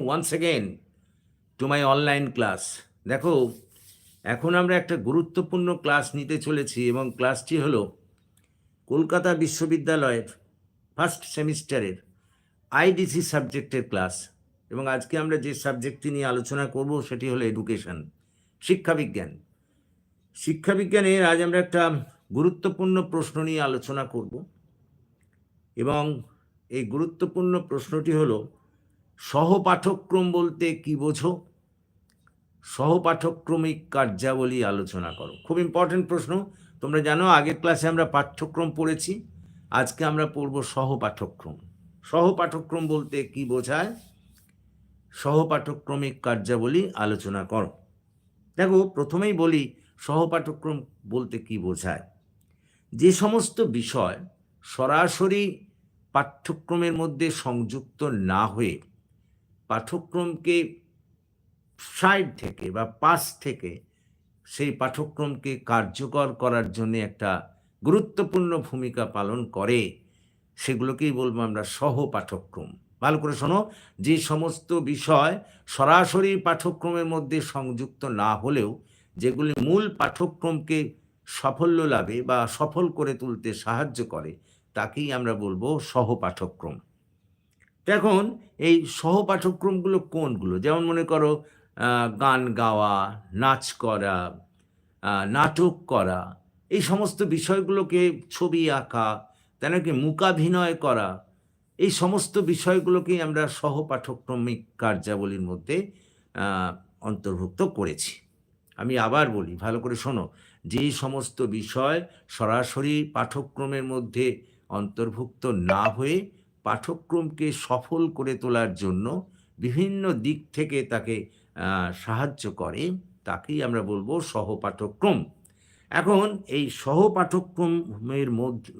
Once again to my online class দেখো, এখন আমরা একটা গুরুত্বপূর্ণ ক্লাস নিতে চলেছি এবং ক্লাসটি হলো কলকাতা বিশ্ববিদ্যালয়ের ফার্স্ট সেমিস্টারের আইডিসি সাবজেক্টের ক্লাস এবং আজকে আমরা যে সাবজেক্টটি নিয়ে আলোচনা করব সেটি হলো এডুকেশন শিক্ষাবিজ্ঞান শিক্ষাবিজ্ঞানের আজ আমরা একটা গুরুত্বপূর্ণ প্রশ্ন নিয়ে আলোচনা করব এবং এই গুরুত্বপূর্ণ প্রশ্নটি হলো সহপাঠক্রম বলতে কি বোঝো? সহপাঠক্রমিক কার্যাবলী আলোচনা করো। খুব ইম্পর্টেন্ট প্রশ্ন। তোমরা জানো, আগের ক্লাসে আমরা পাঠ্যক্রম পড়েছি, আজকে আমরা পড়ব সহপাঠক্রম সহপাঠক্রম বলতে কি বোঝায়? সহপাঠক্রমিক কার্যাবলী আলোচনা করো। দেখো, প্রথমেই বলি সহপাঠক্রম বলতে কি বোঝায়? যে সমস্ত বিষয় সরাসরি পাঠ্যক্রমের মধ্যে সংযুক্ত না হয়ে পাঠ্যক্রমকে সাইড থেকে বা পাশ থেকে সেই পাঠ্যক্রমকে কার্যকর করার জন্য একটা গুরুত্বপূর্ণ ভূমিকা পালন করে, সেগুলোকেই বলব আমরা সহ পাঠ্যক্রম। ভালো করে শোনো, যে সমস্ত বিষয় সরাসরি পাঠ্যক্রমের মধ্যে সংযুক্ত না হলেও, যেগুলি মূল পাঠ্যক্রমকে সাফল্য লাভে বা সফল করে তুলতে সাহায্য করে, তাকেই আমরা বলব সহপাঠক্রম এখন এই সহপাঠক্রমগুলো কোনগুলো? যেমন মনে করো গান গাওয়া, নাচ করা নাটক করা, এই সমস্ত বিষয়গুলোকে ছবি আঁকা, তাই নাকি মূকাভিনয় করা, এই সমস্ত বিষয়গুলোকেই আমরা সহপাঠক্রমিক কার্যাবলীর মধ্যে অন্তর্ভুক্ত করেছি। আমি আবার বলি, ভালো করে শোনো, যে সমস্ত বিষয় সরাসরি পাঠ্যক্রমের মধ্যে অন্তর্ভুক্ত না হয়ে পাঠ্যক্রমকে সফল করে তোলার জন্য বিভিন্ন দিক থেকে তাকে সাহায্য করে। তাকেই আমরা বলব সহপাঠক্রম এখন এই সহপাঠক্রমের মধ্যে,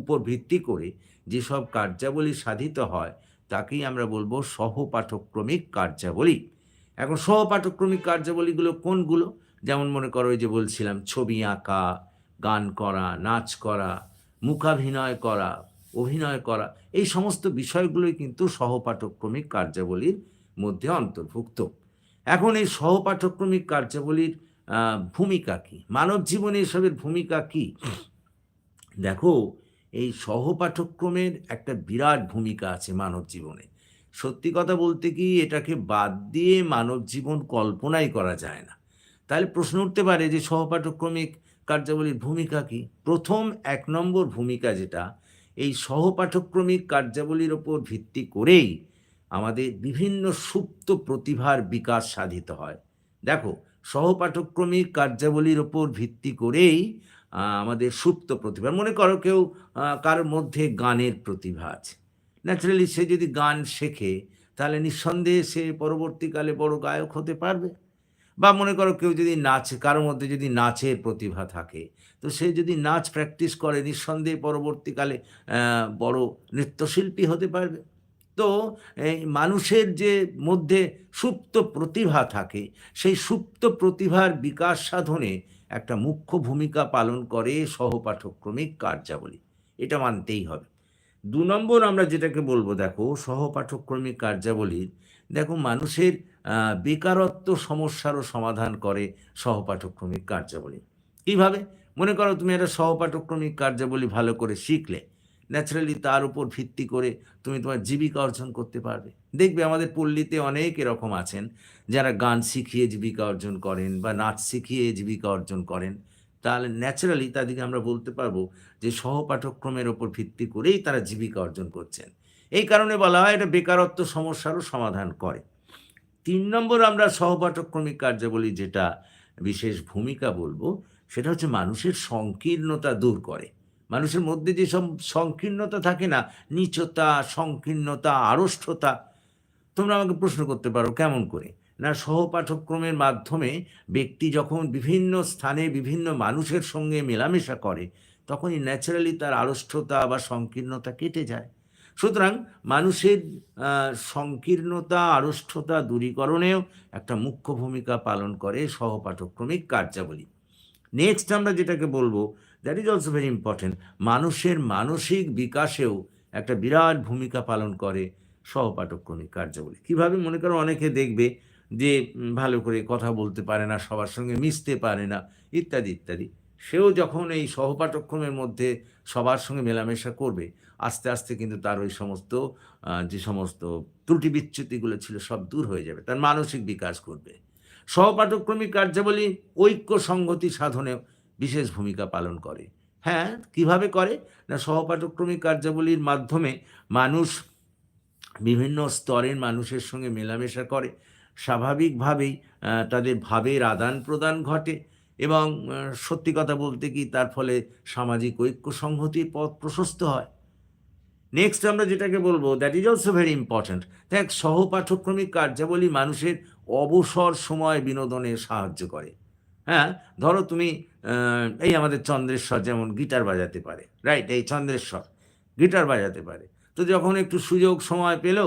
উপর ভিত্তি করে যেসব কার্যাবলী সাধিত হয়, তাকেই আমরা বলব সহপাঠক্রমিক কার্যাবলী। এখন সহপাঠক্রমিক কার্যাবলীগুলো কোনগুলো? যেমন মনে করো যে বলছিলাম, ছবি আঁকা, গান করা, নাচ করা, মুখাভিনয় করা অভিনয় করা। এই সমস্ত বিষয়গুলোই কিন্তু সহপাঠক্রমিক কার্যাবলীর মধ্যে অন্তর্ভুক্ত। এখন এই সহপাঠক্রমিক কার্যাবলীর ভূমিকা কি? মানব জীবনে এসবের ভূমিকা কি? দেখো, এই সহপাঠক্রমের একটা বিরাট ভূমিকা আছে মানব জীবনে। সত্যি কথা বলতে কি, এটাকে বাদ দিয়ে মানব জীবন কল্পনাই করা যায় না। তাহলে প্রশ্ন উঠতে পারে যে সহপাঠক্রমিক কার্যাবলীর ভূমিকা কি? প্রথম এক নম্বর ভূমিকা যেটা এই সহপাঠক্রমিক কার্যাবলীর ওপর ভিত্তি করেই আমাদের বিভিন্ন সুপ্ত প্রতিভার বিকাশ সাধিত হয়। দেখো সহপাঠক্রমিক কার্যাবলীর ওপর ভিত্তি করেই আমাদের সুপ্ত প্রতিভা। মনে করো কেউ কারোর মধ্যে গানের প্রতিভা আছে। ন্যাচারালি সে যদি গান শেখে, তাহলে নিঃসন্দেহে সে পরবর্তীকালে বড় গায়ক হতে পারবে। বা মনে করো কেউ যদি নাচে, কারোর মধ্যে যদি নাচের প্রতিভা থাকে, তো সে যদি নাচ প্র্যাকটিস করে, নিঃসন্দেহে পরবর্তীকালে বড় নৃত্যশিল্পী হতে পারবে। তো মানুষের যে মধ্যে সুপ্ত প্রতিভা থাকে, সেই সুপ্ত প্রতিভার বিকাশ সাধনে একটা মুখ্য ভূমিকা পালন করে সহপাঠক্রমিক কার্যাবলী। এটা মানতেই হবে। দু নম্বর আমরা যেটাকে বলব, দেখো সহপাঠক্রমিক কার্যাবলীর, দেখো, মানুষের বেকারত্ব সমস্যারও সমাধান করে সহপাঠক্রমিক কার্যাবলী। কীভাবে? মনে করো তুমি একটা সহপাঠক্রমিক কার্যাবলী ভালো করে শিখলে ন্যাচারালি তার উপর ভিত্তি করে তুমি তোমার জীবিকা অর্জন করতে পারবে। দেখবে আমাদের পল্লীতে অনেক এরকম আছেন যারা গান শিখিয়ে জীবিকা অর্জন করেন বা নাচ শিখিয়ে জীবিকা অর্জন করেন। তাহলে ন্যাচারালি তাদেরকে আমরা বলতে পারব যে সহপাঠক্রমের ওপর ভিত্তি করেই তারা জীবিকা অর্জন করছেন। এই কারণে বলা হয় এটা বেকারত্ব সমস্যারও সমাধান করে। তিন নম্বর আমরা সহপাঠক্রমিক কার্যাবলী যেটা বিশেষ ভূমিকা বলব, সেটা হচ্ছে মানুষের সংকীর্ণতা দূর করে। মানুষের মধ্যে যে সব সংকীর্ণতা থাকে না, নিচতা, সংকীর্ণতা, আড়ষ্ঠতা, তোমরা আমাকে প্রশ্ন করতে পারো কেমন করে? না, সহপাঠক্রমের মাধ্যমে ব্যক্তি যখন বিভিন্ন স্থানে বিভিন্ন মানুষের সঙ্গে মেলামেশা করে, তখনই ন্যাচারালি তার আড়ষ্ঠতা বা সংকীর্ণতা কেটে যায়। সুতরাং মানুষের সংকীর্ণতা, আড়ষ্ঠতা, দূরীকরণেও একটা মুখ্য ভূমিকা পালন করে সহপাঠক্রমিক কার্যাবলী। নেক্সট আমরা যেটাকে বলব that is also very important মানুষের মানসিক বিকাশেও একটা বিরাট ভূমিকা পালন করে সহপাঠক্রমিক কার্যাবলী। কীভাবে? মনে করো অনেকে দেখবে যে ভালো করে কথা বলতে পারে না, সবার সঙ্গে মিশতে পারে না, ইত্যাদি ইত্যাদি। সেও যখন এই সহপাঠক্রমের মধ্যে সবার সঙ্গে মেলামেশা করবে আস্তে আস্তে কিন্তু তার ওই সমস্ত যে সমস্ত ত্রুটি বিচ্যুতিগুলো ছিল সব দূর হয়ে যাবে, তার মানসিক বিকাশ করবে সহপাঠক্রমিক কার্যাবলী ঐক্য সংগতি সাধনেও বিশেষ ভূমিকা পালন করে। হ্যাঁ কীভাবে করে? না সহপাঠক্রমিক কার্যাবলীর মাধ্যমে মানুষ বিভিন্ন স্তরের মানুষের সঙ্গে মেলামেশা করে। স্বাভাবিকভাবেই তাদের ভাবের আদান প্রদান ঘটে এবং সত্যি কথা বলতে কি তার ফলে সামাজিক ঐক্য সংহতির পথ প্রশস্ত হয়। নেক্সট আমরা যেটাকে বলব that is also very important দেখ সহপাঠক্রমিক কার্যাবলী মানুষের অবসর সময় বিনোদনে সাহায্য করে। হ্যাঁ? ধরো তুমি এই আমাদের চন্দ্রেশ্বর যেমন গিটার বাজাতে পারে রাইট এই চন্দ্রেশ্বর গিটার বাজাতে পারে। তো যখন একটু সুযোগ সময় পেল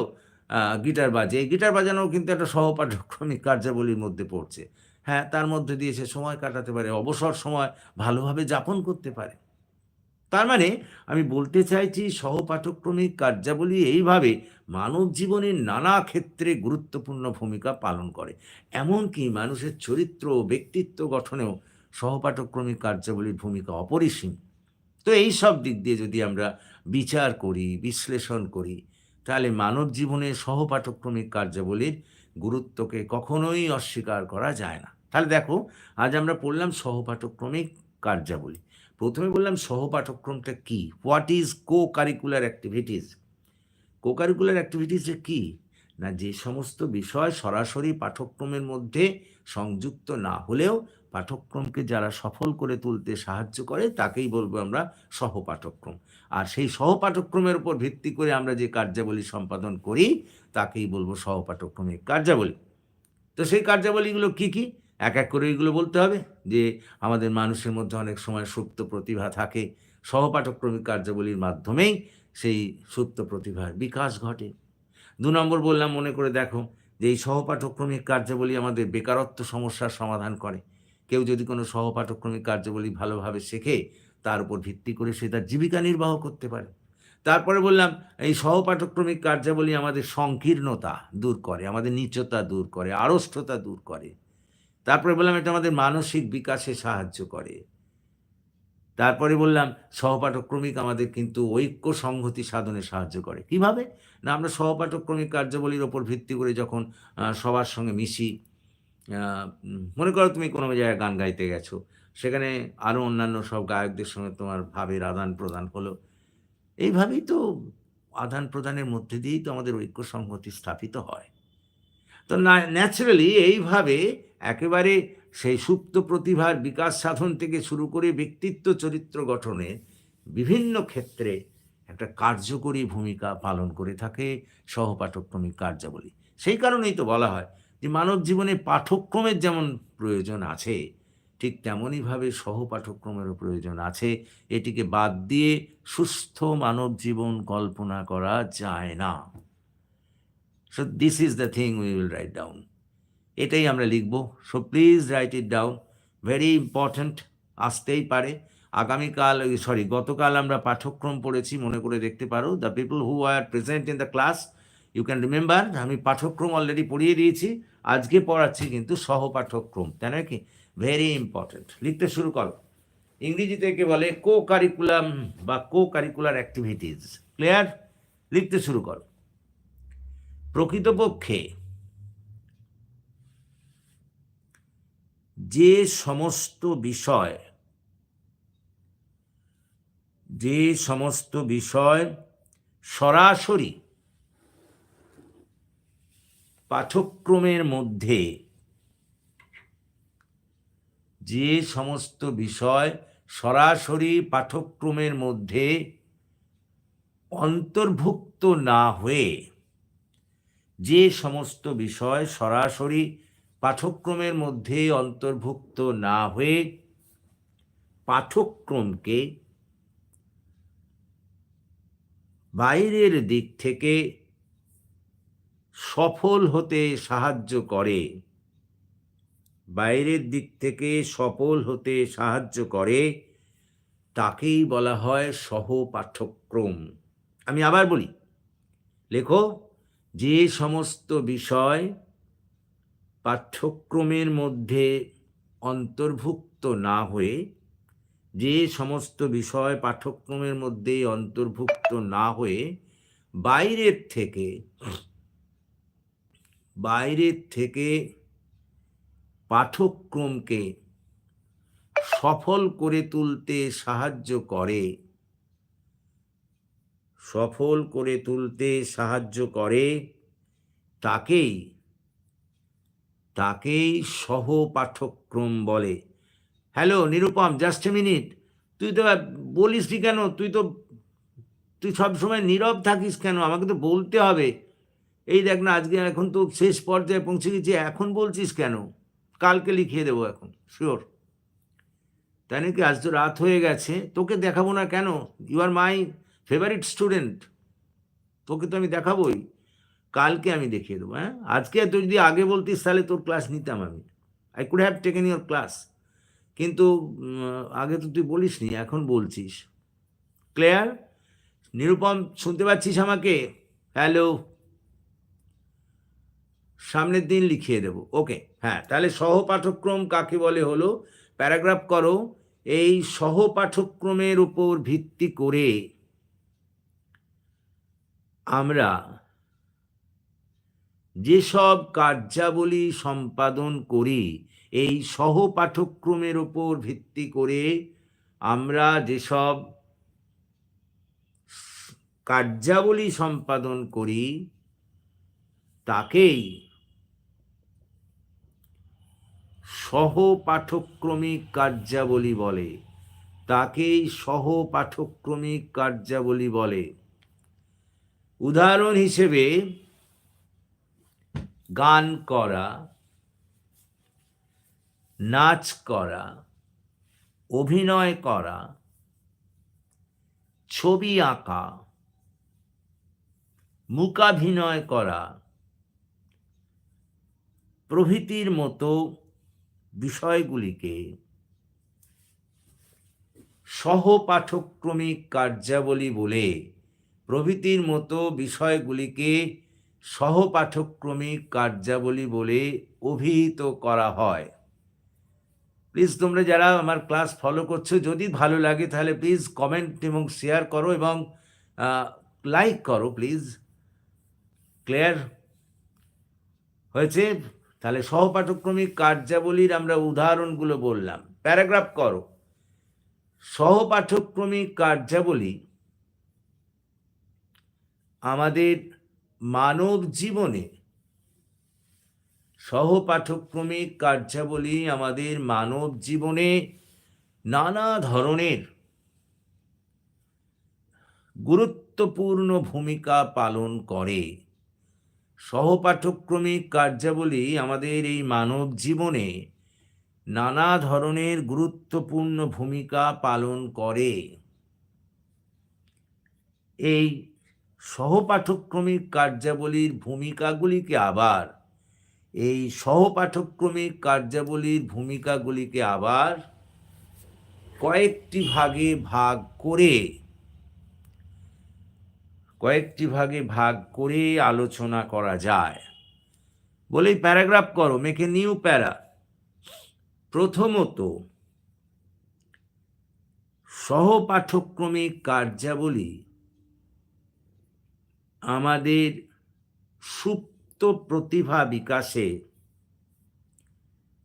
গিটার বাজে। এই গিটার বাজানোও কিন্তু একটা সহপাঠক্রমিক কার্যাবলীর মধ্যে পড়ছে। হ্যাঁ তার মধ্যে দিয়ে সে সময় কাটাতে পারে, অবসর সময় ভালোভাবে যাপন করতে পারে। তার মানে আমি বলতে চাইছি সহপাঠক্রমিক কার্যাবলী এইভাবে মানব জীবনের নানা ক্ষেত্রে গুরুত্বপূর্ণ ভূমিকা পালন করে। এমনকি মানুষের চরিত্র ও ব্যক্তিত্ব গঠনেও সহপাঠক্রমিক কার্যাবলীর ভূমিকা অপরিসীম। তো এই সব দিক দিয়ে যদি আমরা বিচার করি, বিশ্লেষণ করি, তাহলে মানব জীবনে সহপাঠক্রমিক কার্যাবলীর গুরুত্বকে কখনোই অস্বীকার করা যায় না। তাহলে দেখো, আজ আমরা পড়লাম সহপাঠক্রমিক কার্যাবলী। প্রথমে বললাম সহপাঠক্রমটা কি? What is co curricular activities co curricular অ্যাক্টিভিটিসটা কি? না, যে সমস্ত বিষয় সরাসরি পাঠ্যক্রমের মধ্যে সংযুক্ত না হলেও পাঠ্যক্রমকে যারা সফল করে তুলতে সাহায্য করে, তাকেই বলব আমরা সহপাঠক্রম আর সেই সহপাঠক্রমের উপর ভিত্তি করে আমরা যে কার্যাবলী সম্পাদন করি, তাকেই বলব সহপাঠক্রমিক কার্যাবলী। তো সেই কার্যাবলীগুলো কি কি? এক এক করে এগুলো বলতে হবে যে আমাদের মানুষের মধ্যে অনেক সময় সুপ্ত প্রতিভা থাকে। সহপাঠক্রমিক কার্যাবলীর মাধ্যমেই সেই সুপ্ত প্রতিভার বিকাশ ঘটে। দু নম্বর বললাম, মনে করে দেখো যে এই সহপাঠক্রমিক কার্যাবলী আমাদের বেকারত্ব সমস্যার সমাধান করে। কেউ যদি কোনো সহপাঠক্রমিক কার্যাবলী ভালোভাবে শেখে, তার উপর ভিত্তি করে সে তার জীবিকা নির্বাহ করতে পারে। তারপরে বললাম, এই সহপাঠক্রমিক কার্যাবলী আমাদের সংকীর্ণতা দূর করে, আমাদের নিচতা দূর করে, আড়ষ্টতা দূর করে। তারপরে বললাম, এটা আমাদের মানসিক বিকাশে সাহায্য করে। তারপরে বললাম, সহপাঠক্রমিক আমাদের কিন্তু ঐক্য সংহতি সাধনে সাহায্য করে। কীভাবে? না, আমরা সহপাঠক্রমিক কার্যাবলীর ওপর ভিত্তি করে যখন সবার সঙ্গে মিশি মনে করো তুমি কোনো জায়গায় গান গাইতে গেছো, সেখানে আরও অন্যান্য সব গায়কদের সঙ্গে তোমার ভাবের আদান প্রদান হলো। এইভাবেই তো আদান প্রদানের মধ্যে দিয়েই তো আমাদের ঐক্য সংহতি স্থাপিত হয়। তো ন্যাচারালি এইভাবে একেবারে সেই সুপ্ত প্রতিভার বিকাশ সাধন থেকে শুরু করে ব্যক্তিত্ব চরিত্র গঠনে বিভিন্ন ক্ষেত্রে একটা কার্যকরী ভূমিকা পালন করে থাকে সহপাঠক্রমিক কার্যাবলী। সেই কারণেই তো বলা হয় যে মানব জীবনে পাঠক্রমের যেমন প্রয়োজন আছে, ঠিক তেমনইভাবে সহপাঠক্রমেরও প্রয়োজন আছে। এটিকে বাদ দিয়ে সুস্থ মানব জীবন কল্পনা করা যায় না। So this is the thing we will write down এটাই আমরা লিখব। So please write it down very important আসতেই পারে। আগামীকাল সরি গতকাল আমরা পাঠ্যক্রম পড়েছি, মনে করে দেখতে পারো। The people who are present in the class you can remember আমি পাঠ্যক্রম অলরেডি পড়িয়ে দিয়েছি। আজকে পড়াচ্ছি কিন্তু সহপাঠ্যক্রম, তাই নয় কি? ভেরি ইম্পর্ট্যান্ট লিখতে শুরু করো। ইংরেজিতে একে বলে কো কারিকুলাম বা কো কারিকুলার অ্যাক্টিভিটিস ক্লিয়ার লিখতে শুরু করো। প্রকৃতপক্ষে যে সমস্ত বিষয়, যে সমস্ত বিষয় সরাসরি পাঠ্যক্রমের মধ্যে, যে সমস্ত বিষয় সরাসরি পাঠ্যক্রমের মধ্যে অন্তর্ভুক্ত না হয়ে, যে সমস্ত বিষয় সরাসরি পাঠ্যক্রমের মধ্যে অন্তর্ভুক্ত না হয়ে পাঠ্যক্রমকে বাইরের দিক থেকে সফল হতে সাহায্য করে, বাইরের দিক থেকে সফল হতে সাহায্য করে, তাকেই বলা হয় সহ পাঠ্যক্রম আমি আবার বলি, লেখো, যে সমস্ত বিষয় পাঠ্যক্রমের মধ্যে অন্তর্ভুক্ত না হয়ে যে সমস্ত বিষয় পাঠ্যক্রমের মধ্যে অন্তর্ভুক্ত না হয়ে বাইরের থেকে বাইরের থেকে পাঠ্যক্রমকে সফল করে তুলতে সাহায্য করে, সফল করে তুলতে সাহায্য করে, তাকেই তাকেই সহ পাঠ্যক্রম বলে। Hello Nirupam just a minute তুই তো বলিস কেন? তুই তো, তুই সবসময় নীরব থাকিস কেন? আমাকে তো বলতে হবে। এই দেখ না, আজকে এখন তো শেষ পর্যায়ে পৌঁছে গেছি, এখন বলছিস কেন? কালকে লিখিয়ে দেবো এখন শিওর তাই নাকি? আজ তো রাত হয়ে গেছে, তোকে দেখাবো না কেন? You are my favourite student তোকে তো আমি দেখাবোই। কালকে আমি দেখিয়ে দেবো হ্যাঁ? আজকে তুই যদি আগে বলতিস তাহলে তোর ক্লাস নিতাম আমি। I could have taken your class কিন্তু আগে তো তুই বলিস নি এখন বলছিস। ক্লিয়ার নিরুপম, শুনতে পাচ্ছিস আমাকে? হ্যালো সামনের দিন লিখিয়ে দেব। ওকে হ্যাঁ তাহলে সহ পাঠ্যক্রম কাকে বলে হলো? প্যারাগ্রাফ করো। এই সহ পাঠ্যক্রমের উপর ভিত্তি করে আমরা যেসব কার্যাবলী সম্পাদন করি, এই সহ পাঠ্যক্রমের উপর ভিত্তি করে আমরা যেসব কার্যাবলী সম্পাদন করি, তাকেই সহ পাঠ্যক্রমিক কার্যাবলী বলে। তাকেই সহ পাঠ্যক্রমিক কার্যাবলী বলে। উদাহরণ হিসেবে গান করা, নাচ করা, অভিনয় করা, ছবি আঁকা মূকাভিনয় করা, প্রভৃতির মতো বিষয়গুলিকে সহপাঠক্রমিক কার্যাবলী বলে প্রভৃতির মতো বিষয়গুলিকে সহ পাঠ্যক্রমিক কার্যাবলী বলে অভিহিত করা হয়। প্লিজ তোমরা যারা আমার ক্লাস ফলো করছ, যদি ভালো লাগে তাহলে প্লিজ কমেন্ট এবং শেয়ার করো এবং লাইক করো প্লিজ ক্লিয়ার হয়েছে? তাহলে সহপাঠক্রমিক কার্যাবলীর আমরা উদাহরণগুলো বললাম। প্যারাগ্রাফ করো। সহপাঠক্রমিক কার্যাবলী আমাদের মানব জীবনে সহপাঠক্রমিক কার্যাবলী আমাদের মানব জীবনে নানা ধরনের গুরুত্বপূর্ণ ভূমিকা পালন করে। সহপাঠক্রমিক কার্যাবলী আমাদের এই মানব জীবনে নানা ধরনের গুরুত্বপূর্ণ ভূমিকা পালন করে। এই সহপাঠক্রমিক কার্যাবলীর ভূমিকাগুলিকে আবার, এই সহপাঠক্রমিক কার্যাবলীর ভূমিকাগুলিকে আবার কয়েকটি ভাগে ভাগ করে, কয়েকটি ভাগে ভাগ করে আলোচনা করা যায়। বলেই প্যারাগ্রাফ করো মেকে নিউ প্যারা প্রথমত, সহপাঠক্রমিক কার্যাবলী আমাদের সুপ্ত প্রতিভা বিকাশে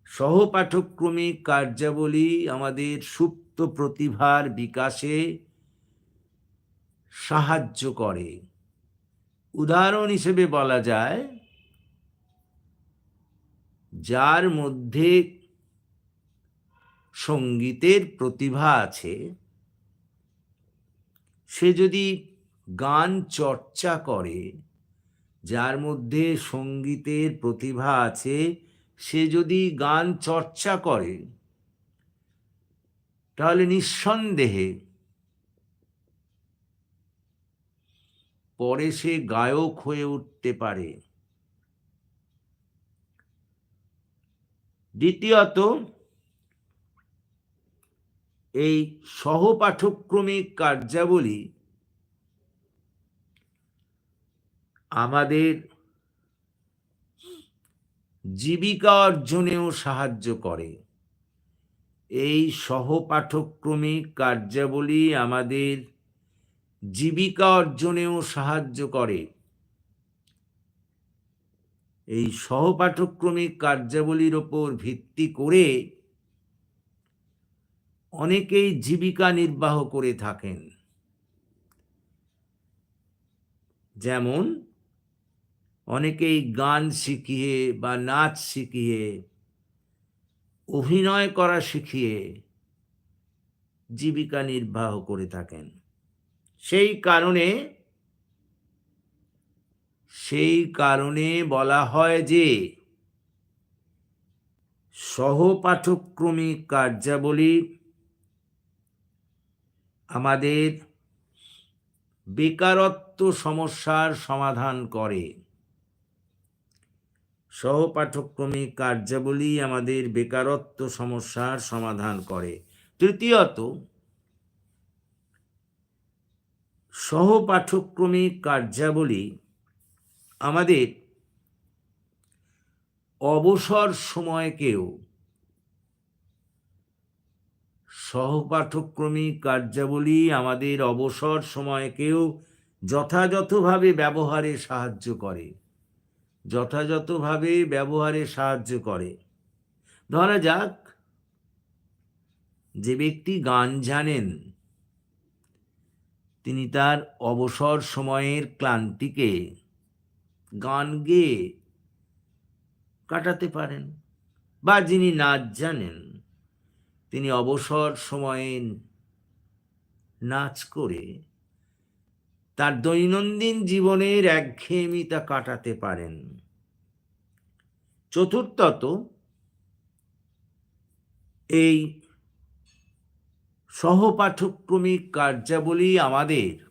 সহপাঠক্রমিক কার্যাবলী আমাদের সুপ্ত প্রতিভার বিকাশে সাহায্য করে। উদাহরণ হিসেবে বলা যায়, যার মধ্যে সঙ্গীতের প্রতিভা আছে, সে যদি গান চর্চা করে, যার মধ্যে সঙ্গীতের প্রতিভা আছে, সে যদি গান চর্চা করে, তাহলে নিঃসন্দেহে পরে সে গায়ক হয়ে উঠতে পারে। দ্বিতীয়ত, এই সহপাঠক্রমিক কার্যাবলী আমাদের জীবিকা অর্জনেও সাহায্য করে। এই সহপাঠক্রমিক কার্যাবলী আমাদের জীবিকা অর্জনেও সাহায্য করে। এই সহপাঠক্রমিক কার্যাবলীর ওপর ভিত্তি করে অনেকেই জীবিকা নির্বাহ করে থাকেন। যেমন অনেকেই গান শিখিয়ে বা নাচ শিখিয়ে, অভিনয় করা শিখিয়ে জীবিকা নির্বাহ করে থাকেন। সেই কারণে সেই কারণে বলা হয় যে, সহপাঠক্রমিক কার্যাবলী আমাদের বেকারত্ব সমস্যার সমাধান করে। সহপাঠক্রমিক কার্যাবলী আমাদের বেকারত্ব সমস্যার সমাধান করে। তৃতীয়ত সহপাঠক্রমিক কার্যাবলী আমাদের অবসর সময়কেও সহপাঠক্রমিক কার্যাবলী আমাদের অবসর সময়কেও যথাযথভাবে ব্যবহারে সাহায্য করে। যথাযথভাবে ব্যবহারে সাহায্য করে। ধরা যাক, যে ব্যক্তি গান জানেন, তিনি তার অবসর সময়ের ক্লান্তিকে গান গেয়ে কাটাতে পারেন বা যিনি নাচ জানেন, তিনি অবসর সময়ে নাচ করে তার দৈনন্দিন জীবনের একঘেয়েমিতা কাটাতে পারেন। চতুর্থত এই সহপাঠক্রমিক কার্যাবলী আমাদের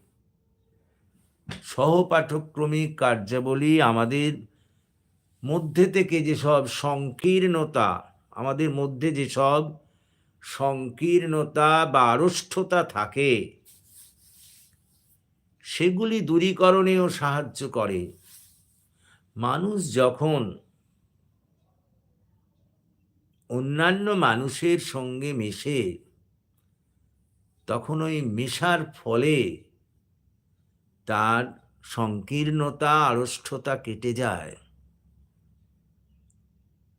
সহপাঠক্রমিক কার্যাবলী আমাদের মধ্যে থেকে যেসব সংকীর্ণতা, আমাদের মধ্যে যেসব সংকীর্ণতা বা আড়ষ্ঠতা থাকে, সেগুলি দূরীকরণেও সাহায্য করে। মানুষ যখন অন্যান্য মানুষের সঙ্গে মেশে, তখন ওই মেশার ফলে তার সংকীর্ণতা, আড়ষ্ঠতা কেটে যায়।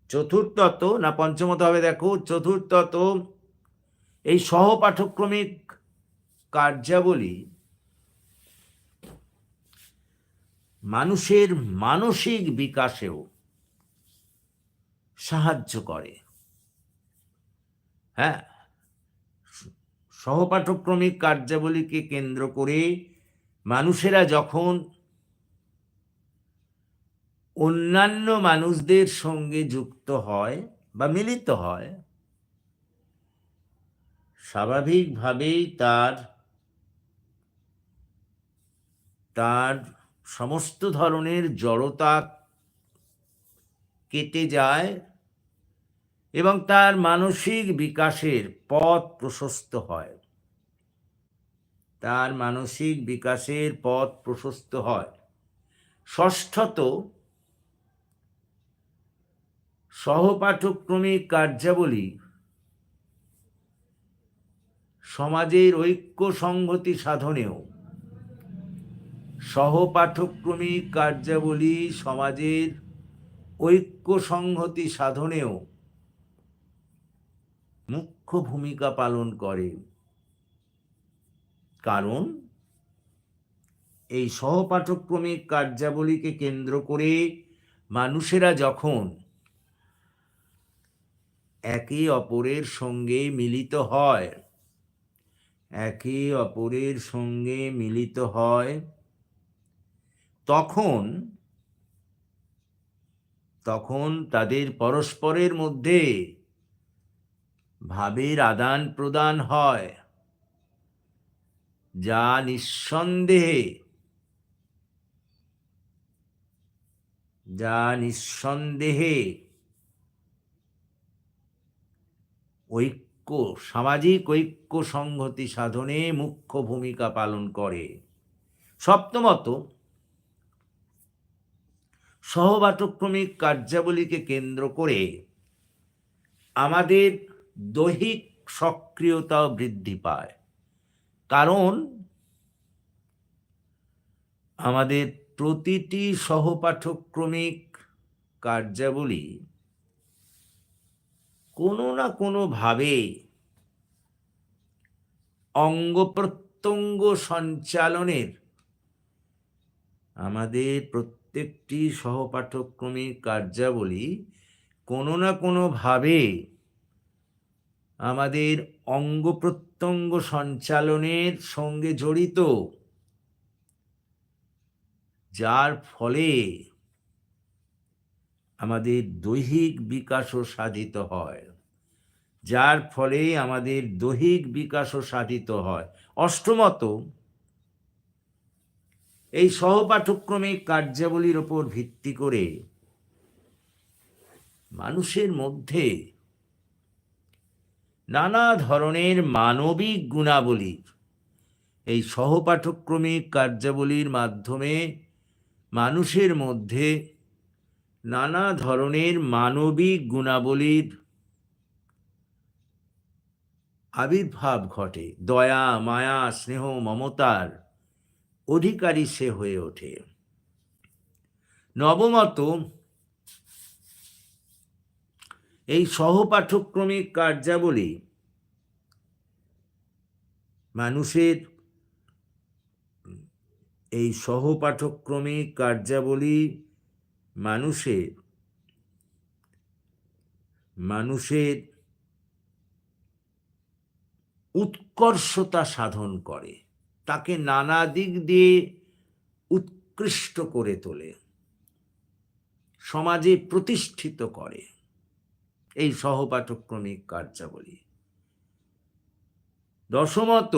চতুর্থত, না পঞ্চমত হবে দেখো, চতুর্থত এই সহপাঠক্রমিক কার্যাবলী মানুষের মানসিক বিকাশেও সাহায্য করে। হ্যাঁ। সহপাঠক্রমিক কার্যাবলীকে কেন্দ্র করে মানুষেরা যখন অন্যান্য মানুষদের সঙ্গে যুক্ত হয় বা মিলিত হয়, স্বাভাবিকভাবেই তার তার সমস্ত ধরনের জড়তা কেটে যায় এবং তার মানসিক বিকাশের পথ প্রশস্ত হয়। তার মানসিক বিকাশের পথ প্রশস্ত হয়। ষষ্ঠত, সহপাঠক্রমিক কার্যাবলী সমাজের ঐক্য সংহতি সাধনেও। সহপাঠক্রমিক কার্যাবলী সমাজের ঐক্য সংহতি সাধনেও মুখ্য ভূমিকা পালন করে। কারণ, এই সহপাঠক্রমিক কার্যাবলীকে কেন্দ্র করে মানুষেরা যখন একে অপরের সঙ্গে মিলিত হয়, একে অপরের সঙ্গে মিলিত হয়, তখন তখন তাদের পরস্পরের মধ্যে ভাবের আদান প্রদান হয়। যা নিঃসন্দেহে যা নিঃসন্দেহে ঐক্য, সামাজিক ঐক্য সংহতি সাধনে মুখ্য ভূমিকা পালন করে। সপ্তমত সহপাঠক্রমিক কার্যাবলীকে কেন্দ্র করে আমাদের দৈহিক সক্রিয়তা বৃদ্ধি পায়। কারণ আমাদের প্রতিটি সহপাঠক্রমিক কার্যাবলী কোনো না কোনোভাবে অঙ্গ প্রত্যঙ্গ সঞ্চালনের আমাদের প্রত্যেকটি সহপাঠক্রমিক কার্যাবলী কোনো না কোনোভাবে আমাদের অঙ্গ প্রত্যঙ্গ সঞ্চালনের সঙ্গে জড়িত। যার ফলে আমাদের দৈহিক বিকাশও সাধিত হয়। যার ফলে আমাদের দৈহিক বিকাশও সাধিত হয়। অষ্টমত, এই সহপাঠক্রমিক কার্যাবলীর ওপর ভিত্তি করে মানুষের মধ্যে নানা ধরনের মানবিক গুণাবলীর এই সহপাঠক্রমিক কার্যাবলীর মাধ্যমে মানুষের মধ্যে নানা ধরনের মানবিক গুণাবলীর আবির্ভাব ঘটে। দয়া, মায়া, স্নেহ, মমতার অধিকারী সে হয়ে ওঠে। নবমত এই সহপাঠক্রমিক কার্যাবলী মানুষের এই সহপাঠক্রমিক কার্যাবলী মানুষের মানুষের উৎকর্ষতা সাধন করে। তাকে নানা দিক দিয়ে উৎকৃষ্ট করে তোলে। সমাজে প্রতিষ্ঠিত করে। এই সহপাঠক্রমিক কার্যাবলী। দশমত,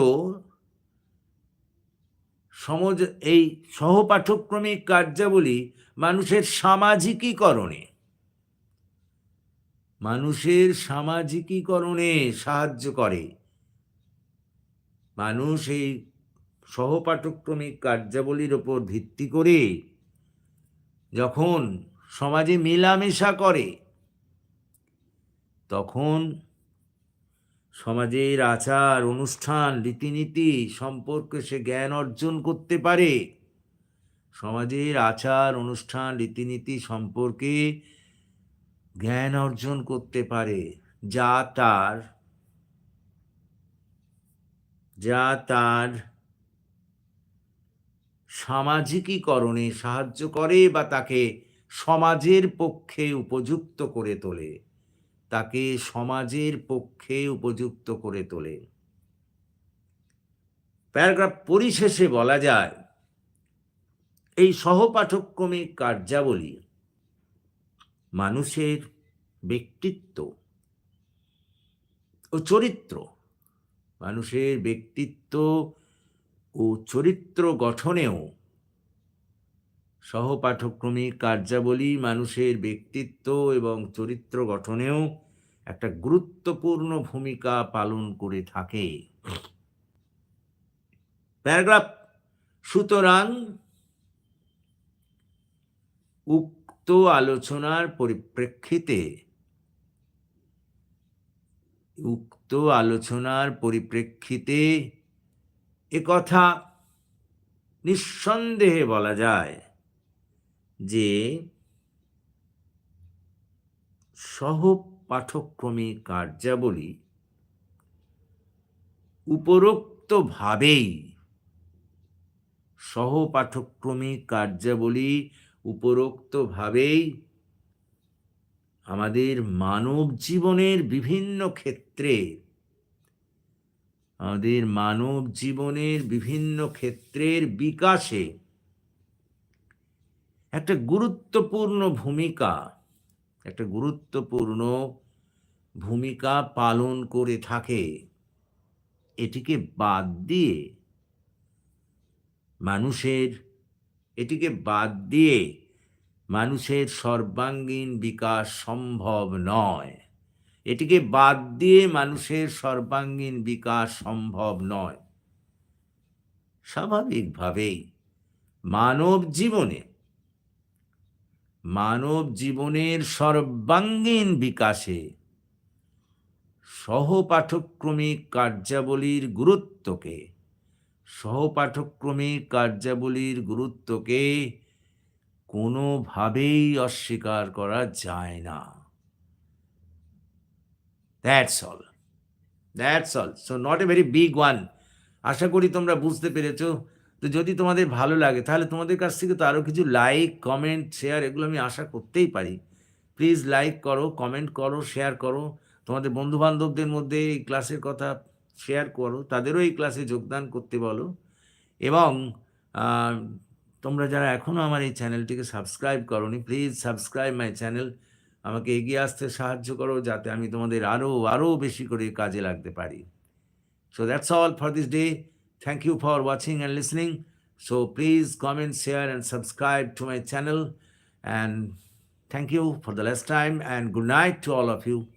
সমাজ, এই সহপাঠক্রমিক কার্যাবলী মানুষের সামাজিকীকরণে। মানুষের সামাজিকীকরণে সাহায্য করে। মানুষ এই সহপাঠক্রমিক কার্যাবলীর ওপর ভিত্তি করে যখন সমাজে মেলামেশা করে তখন সমাজের আচার, অনুষ্ঠান, রীতিনীতি সম্পর্কে সে জ্ঞান অর্জন করতে পারে। সমাজের আচার, অনুষ্ঠান, রীতিনীতি সম্পর্কে জ্ঞান অর্জন করতে পারে। যা তার যা তার সামাজিকীকরণে সাহায্য করে বা তাকে সমাজের পক্ষে উপযুক্ত করে তোলে। তাকে সমাজের পক্ষে উপযুক্ত করে তোলে। প্যারাগ্রাফ পরিশেষে বলা যায়, এই সহপাঠক্রমিক কার্যাবলী মানুষের ব্যক্তিত্ব ও চরিত্র। মানুষের ব্যক্তিত্ব ও চরিত্র গঠনেও সহপাঠক্রমিক কার্যাবলী, মানুষের ব্যক্তিত্ব এবং চরিত্র গঠনেও একটা গুরুত্বপূর্ণ ভূমিকা পালন করে থাকে। প্যারাগ্রাফ, সুতরাং উক্ত আলোচনার পরিপ্রেক্ষিতে, উক্ত আলোচনার পরিপ্রেক্ষিতে একথা নিঃসন্দেহে বলা যায়। যে সহ পাঠক্রমিক কার্যাবলী উপরোক্তভাবেই সহ পাঠক্রমিক কার্যাবলী উপরোক্তভাবেই আমাদের মানব জীবনের বিভিন্ন ক্ষেত্রে, আমাদের মানব জীবনের বিভিন্ন ক্ষেত্রের বিকাশে একটা গুরুত্বপূর্ণ ভূমিকা, একটা গুরুত্বপূর্ণ ভূমিকা পালন করে থাকে। এটিকে বাদ দিয়ে মানুষের, এটিকে বাদ দিয়ে মানুষের সর্বাঙ্গীন বিকাশ সম্ভব নয়। এটিকে বাদ দিয়ে মানুষের সর্বাঙ্গীন বিকাশ সম্ভব নয়। স্বাভাবিকভাবেই মানব জীবনে মানব জীবনের সর্বাঙ্গীন বিকাশে সহপাঠক্রমিক কার্যাবলীর গুরুত্বকে সহপাঠক্রমিক কার্যাবলীর গুরুত্বকে কোনোভাবেই অস্বীকার করা যায় না। That's all that's all so not a very big one আশা করি তোমরা বুঝতে পেরেছ। তো যদি তোমাদের ভালো লাগে, তাহলে তোমাদের কাছ থেকে তো আরও কিছু লাইক কমেন্ট শেয়ার এগুলো আমি আশা করতেই পারি। প্লিজ লাইক করো কমেন্ট করো শেয়ার করো। তোমাদের বন্ধুবান্ধবদের মধ্যে এই ক্লাসের কথা শেয়ার করো, তাদেরও এই ক্লাসে যোগদান করতে বলো। এবং তোমরা যারা এখনও আমার এই চ্যানেলটিকে সাবস্ক্রাইব করোনি প্লিজ সাবস্ক্রাইব মাই চ্যানেল আমাকে এগিয়ে আসতে সাহায্য করো যাতে আমি তোমাদের আরও আরও বেশি করে কাজে লাগতে পারি। So that's all for this day Thank you for watching and listening. So please comment, share, and subscribe to my channel. And thank you for the last time, and good night to all of you.